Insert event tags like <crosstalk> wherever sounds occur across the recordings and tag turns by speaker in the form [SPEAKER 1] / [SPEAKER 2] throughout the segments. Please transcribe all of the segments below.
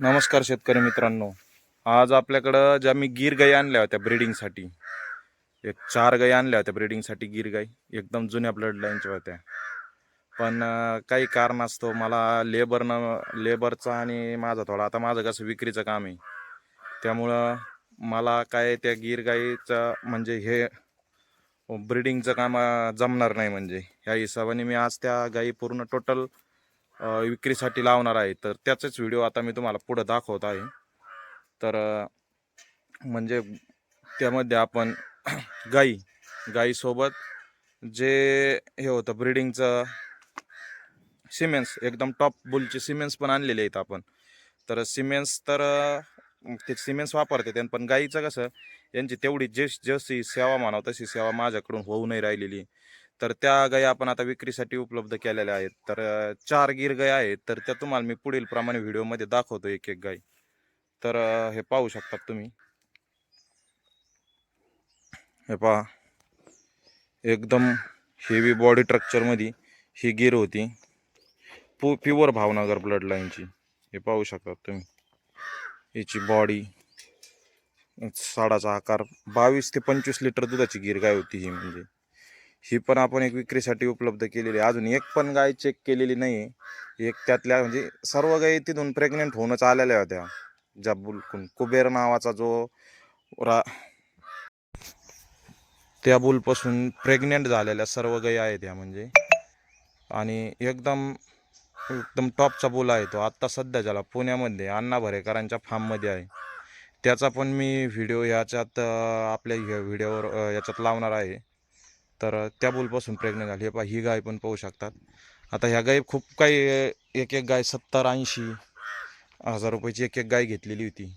[SPEAKER 1] नमस्कार शेतकरी मित्रांनो. आज आपल्याकडं ज्या मी गीर गाई आणल्या होत्या ब्रिडिंगसाठी एक चार गाई आणल्या होत्या ब्रिडिंगसाठी गीर गाई एकदम जुन्या ब्लड लाईनच्या होत्या. पण काही कारण असतो मला लेबरनं लेबरचा आणि माझा थोडा आता माझं कसं विक्रीचं काम आहे. त्यामुळं मला काय त्या गीर गाईचं म्हणजे हे ब्रिडिंगचं काम जमणार नाही म्हणजे. ह्या हिशोबाने मी आज त्या गाई पूर्ण टोटल विक्रीसाठी लावणार आहे. तर त्याचाच व्हिडिओ आता मी तुम्हाला पुढं दाखवत आहे. तर म्हणजे त्यामध्ये आपण <clears throat> गाई गाईसोबत जे हे होतं ब्रिडिंगचं सिमेंट्स एकदम टॉप बुलचे सिमेंट्स पण आणलेले आहेत आपण. तर सिमेंट्स तर ते सिमेंट्स वापरते त्यां पण गाईचं कसं यांची तेवढी जे जशी सेवा म्हणावं तशी सेवा माझ्याकडून होऊ नाही राहिलेली. तर त्या गायी आपण आता विक्रीसाठी उपलब्ध केलेल्या आहेत. तर चार गिर गाय आहेत तर त्या तुम्हाला मी पुढील प्रमाणे व्हिडिओमध्ये दाखवतो एक एक गाय. तर हे पाहू शकतात तुम्ही. हे पहा. एकदम हेवी बॉडी स्ट्रक्चरमध्ये ही गिर होती. पु प्युअर भावनगर ब्लड लाईनची हे पाहू शकतात तुम्ही. याची बॉडी साडाचा आकार बावीस ते पंचवीस लिटर दुधाची गिर गाय होती ही म्हणजे. ही पण आपण एक विक्रीसाठी उपलब्ध केलेली आहे. अजून एक पण गाय चेक केलेली नाही एक त्यातल्या म्हणजे सर्व गायी तिथून प्रेग्नेंट होऊनच आलेल्या होत्या. ज्या बुलकून कुबेर नावाचा जो रा त्या बुलपासून प्रेग्नेंट झालेल्या सर्व गायी आहेत या म्हणजे. आणि एकदम एकदम टॉपचा बुल आहे तो. आत्ता सध्या ज्याला पुण्यामध्ये अण्णा भरेकरांच्या फार्ममध्ये आहे. त्याचा पण मी व्हिडिओ ह्याच्यात आपल्या ह्या व्हिडिओवर याच्यात लावणार आहे. तर त्या बुलपासून प्रेग्नेंट झाली. पा ही गाय पण पाहू शकतात. आता ह्या गाई खूप काही एक एक गाय सत्तर ऐंशी हजार रुपयाची एक एक गाय घेतलेली होती.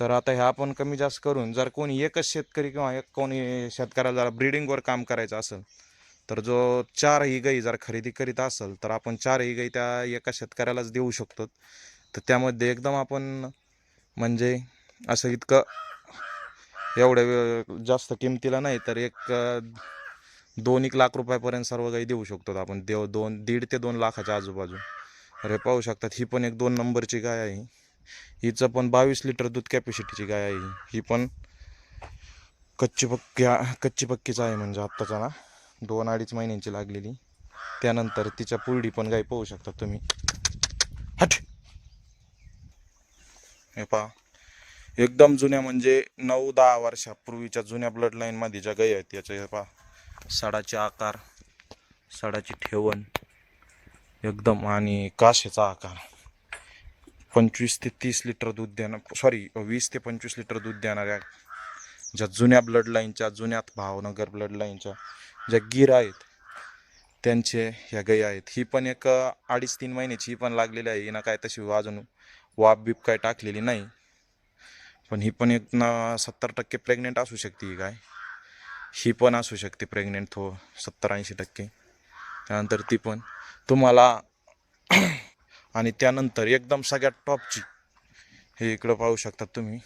[SPEAKER 1] तर आता ह्या आपण कमी जास्त करून जर कोणी एकच शेतकरी किंवा एक कोणी शेतकऱ्याला जर ब्रिडिंगवर काम करायचं असेल तर जो चार ही गाई जर खरेदी करीत असेल तर आपण चार ही गाई त्या एका शेतकऱ्यालाच देऊ शकतो. तर त्यामध्ये एकदम आपण म्हणजे असं इतकं एवढ्या जास्त किमतीला नाही तर एक दोन एक लाख रुपयापर्यंत सर्व काही देऊ शकतो आपण. देव दोन दीड ते दोन लाखाच्या आजूबाजू. अरे पाहू शकतात ही पण एक दोन नंबरची गाय आहे. हिचं पण बावीस लिटर दूध कॅपॅसिटीची गाय आहे ही. पण कच्ची पक्की कच्ची पक्कीच आहे म्हणजे आत्ताचा ना. दोन अडीच महिन्यांची लागलेली. त्यानंतर तिच्या पुरडी पण गाय पाहू शकता तुम्ही. हट! हे पहा. एकदम जुन्या म्हणजे नऊ दहा वर्षापूर्वीच्या जुन्या ब्लड लाईनमध्ये ज्या गाई आहेत त्याचे हे पहा. सडाचे आकार सडाची ठेवण एकदम आणि काशेचा आकार. पंचवीस ते तीस लिटर दूध देणार सॉरी वीस ते पंचवीस लिटर दूध देणाऱ्या ज्या जुन्या ब्लड लाईनच्या जुन्यात भावनगर ब्लड लाईनच्या ज्या गिर आहेत त्यांचे ह्या गाई आहेत. ही पण एक अडीच तीन महिन्याची ही पण लागलेली आहे. हिनं काय तशी अजून वाप बीप काय टाकलेली नाही. पण ही पण एक ना सत्तर टक्के प्रेग्नेंट असू शकते ही काय. ही पण असू शकते प्रेग्नेंट थो सत्तर ऐंशी टक्के. त्यानंतर ती पण. तुम्हाला <clears throat> आणि त्यानंतर एकदम सगळ्यात टॉपची हे इकडं पाहू शकता तुम्ही.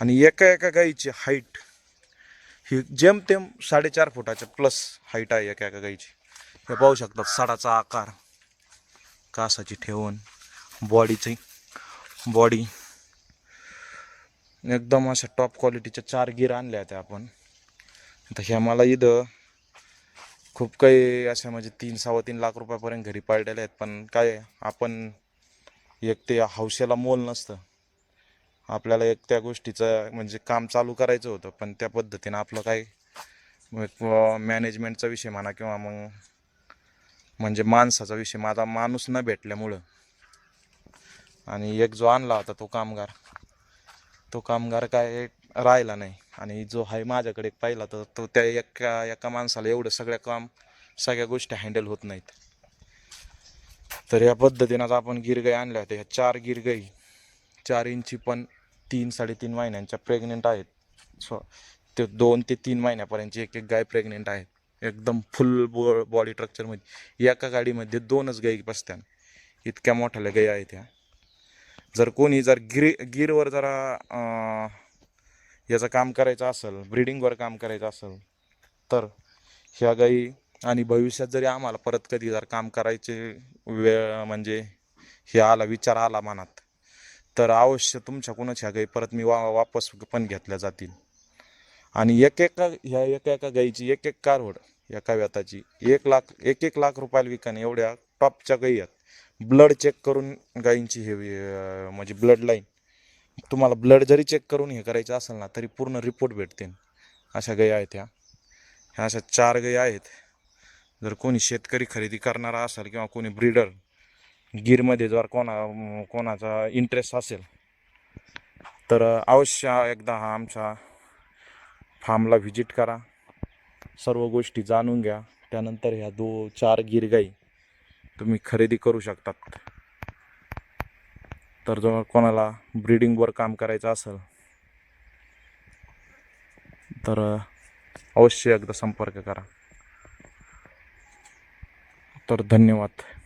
[SPEAKER 1] आणि एका एका गाईची हाईट ही जेमतेम साडेचार फुटाच्या प्लस हाईट आहे एका एका गाईची. हे पाहू शकतात साडाचा आकार. कासाची ठेवण. बॉडीची बॉडी एकदम अशा टॉप क्वालिटीच्या चार गिर आणल्या होत्या आपण. आता ह्या मला इथं खूप काही अशा म्हणजे तीन सव्वा तीन लाख रुपयापर्यंत घरी पाळलेल्या आहेत पण काय आपण एक ते हौशेला मोल नसतं. आपल्याला एक त्या गोष्टीचं म्हणजे काम चालू करायचं होतं पण त्या पद्धतीनं आपलं काय मॅनेजमेंटचा विषय म्हणा किंवा मग म्हणजे माणसाचा विषय माझा माणूस न भेटल्यामुळं. आणि एक जो आणला होता तो कामगार. तो कामगार काय राहिला नाही. आणि जो आहे माझ्याकडे एक पाहिला तर तो त्या एका एका माणसाला एवढं सगळ्या काम सगळ्या गोष्टी हँडल होत नाहीत. तर या पद्धतीनं आपण गिरगाई आणल्या होत्या. ह्या चार गिरगाई चार इंची पण तीन साडेतीन महिन्यांच्या प्रेग्नेंट आहेत. सो ते दोन ते तीन महिन्यापर्यंतची एक एक गाय प्रेग्नेंट आहेत एकदम फुल बॉ बॉडी स्ट्रक्चरमध्ये एका गाडीमध्ये दोनच गाई बसत्या इतक्या मोठ्याल्या गाई आहेत ह्या. जर कोणी जर गिर गिरवर जरा याचं काम करायचं असेल ब्रिडिंगवर काम करायचं असेल तर ह्या गाई आणि भविष्यात जरी आम्हाला परत कधी जर काम करायचे वेळ म्हणजे हे आला विचार आला मनात तर अवश्य तुमच्याकडूनच ह्या गाई परत मी वा वापस पण घेतल्या जातील. आणि एक एका ह्या एका एका गाईची एक एक कारवड एका व्यताची एक लाख एक एक लाख रुपयाला विकाने एवढ्या टॉपच्या गाई आहेत. ब्लड चेक करून गायींची हे म्हणजे ब्लड लाईन तुम्हाला ब्लड जरी चेक करून हे करायचं असेल ना तरी पूर्ण रिपोर्ट भेटतील. अशा गाई आहेत ह्या. ह्या अशा चार गाई आहेत. जर कोणी शेतकरी खरेदी करणारा असेल किंवा कोणी ब्रीडर गिरमध्ये जर कोणा कोणाचा इंटरेस्ट असेल तर अवश्य एकदा हा आमच्या फार्मला व्हिजिट करा. सर्व गोष्टी जाणून घ्या. त्यानंतर ह्या दो चार गिर गाई तुम्ही खरेदी करू शकतात. तर जर कोणाला ब्रीडिंगवर काम करायचं असेल तर अवश्य एकदा संपर्क करा. तर धन्यवाद.